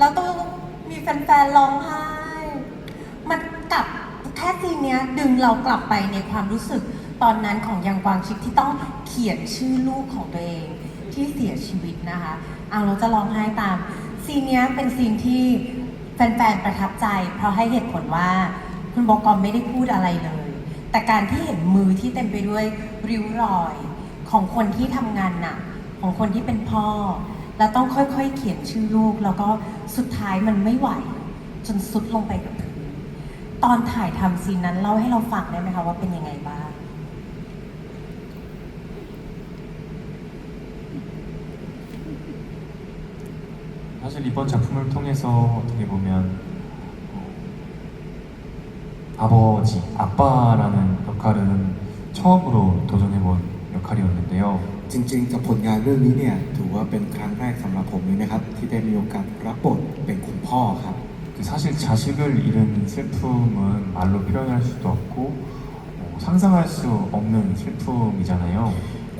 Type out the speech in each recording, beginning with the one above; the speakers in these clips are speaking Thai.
เราต้องมีแฟนๆร้องไห้ มันกลับแค่ซีนเนี้ยดึงเรากลับไปในความรู้สึกตอนนั้นของยังกวางชิปที่ต้องเขียนชื่อลูกของตัวเองที่เสียชีวิตนะคะเอาเราจะร้องไห้ตาม ซีนเนี้ยเป็นซีนที่แฟนๆประทับใจ เพราะให้เหตุผลว่าคุณบอกอมไม่ได้พูดอะไรเลย แต่การที่เห็นมือที่เต็มไปด้วยริ้วรอย ของคนที่ทำงานหนักของคนที่เป็นพ่อ แล้วต้องค่อยๆ เขียนชื่อลูก แล้วก็สุดท้ายมันไม่ไหว จนสุดลงไปกับพื้นตอนถ่ายทำซีนนั้นเล่าให้เราฟังได้ไหมคะว่าเป็นยังไงบ้าง 사실 이번 작품을 통해서 어떻게 보면 어, 아버지, 아빠라는 역할은 처음으로 도전해본 역할이었는데요. จริงๆกับผลงานเรื่องนี้เนี่ยถือว่าเป็นครั้งแรกสำหรับผมเลยนะครับ ที่ได้มีโอกาสรับบทเป็นคุณพ่อครับ 그 사실 자식을 잃은 슬픔은 말로 표현할 수도 없고 어, 상상할 수 없는 슬픔이잖아요.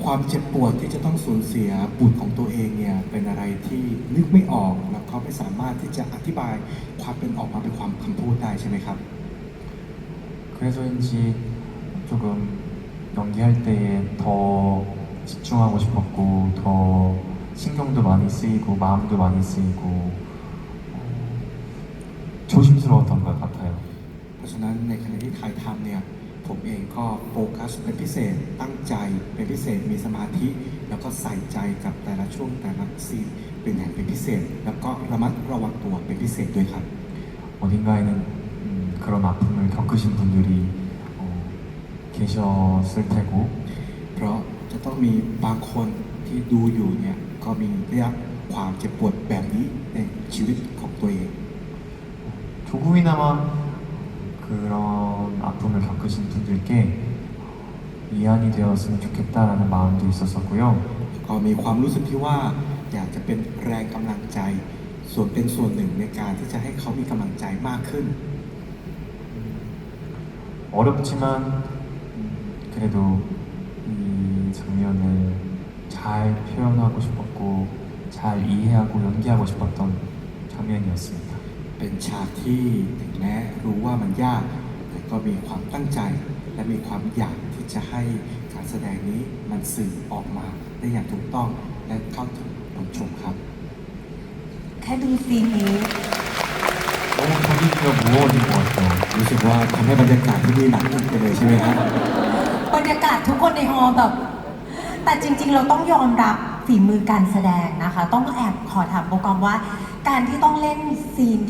ความเจ็บปวดที่จะต้องสูญเสียบุตรของตัวเองเนี่ยเป็นอะไรที่นึกไม่ออกแล้วก็ไม่สามารถที่จะอธิบายความเป็นออกมาเป็นความคำพูดได้ใช่ไหมครับ 그래서인지 조금 연기할 때에 더 집중하고 싶었고 더 신경도 많이 쓰이고 마음도 많이 쓰이고 어, 조심스러웠던 것 같아요. เพราะฉะนั้นในขณะที่ถ่ายทำเนี่ยผมเองก็โฟกัสเป็นพิเศษตั้งใจเป็นพิเศษมีสมาธิ แล้วก็ใส่ใจกับแต่ละช่วงแต่ละซีนเป็นอย่างเป็นพิเศษ แล้วก็ระมัดระวังตัวเป็นพิเศษด้วยครับ 어딘가에는 음, 그런 아픔을 겪으신 분들이 어, 계셨을 테고 เพราะจะต้องมีบางคนที่ดูอยู่เนี่ยก็มีได้รับความเจ็บปวดแบบนี้ในชีวิตของตัวเอง 조금이나마 그런 아픔을 겪으신 분들께 이안이 되었으면 좋겠다라는 마음도 있었었고요. ก็มีความรู้สึกที่ว่าอยากจะเป็นแรงกำลังใจ ส่วนเป็นส่วนหนึ่งในการที่จะให้เขามีกำลังใจมากขึ้น 어렵지만 음, 그래도 이 장면을 잘 표현하고 싶었고 잘 이해하고 연기하고 싶었던 장면이었습니다. เป็นฉากที่ถึงแม้รู้ว่ามันยาก แต่ก็มีความตั้งใจ และมีความอยากที่จะให้การแสดงนี้มันสื่อออกมาได้อย่างถูกต้องและเข้าถึงผู้ชมครับ แค่ดูซีนนี้ 너무 분위기가 무거워진 것 같아요. รู้สึกว่าทำให้บรรยากาศที่นี่หนักขึ้นไปเลยใช่ไหมครับ บรร ยากาศทุกคนในฮอลแบบ แต่จริง ๆ เราต้องยอมรับฝีมือการแสดงนะคะ ต้องแอบขอถามโปรกรมว่า การที่ต้องเล่นซีนที่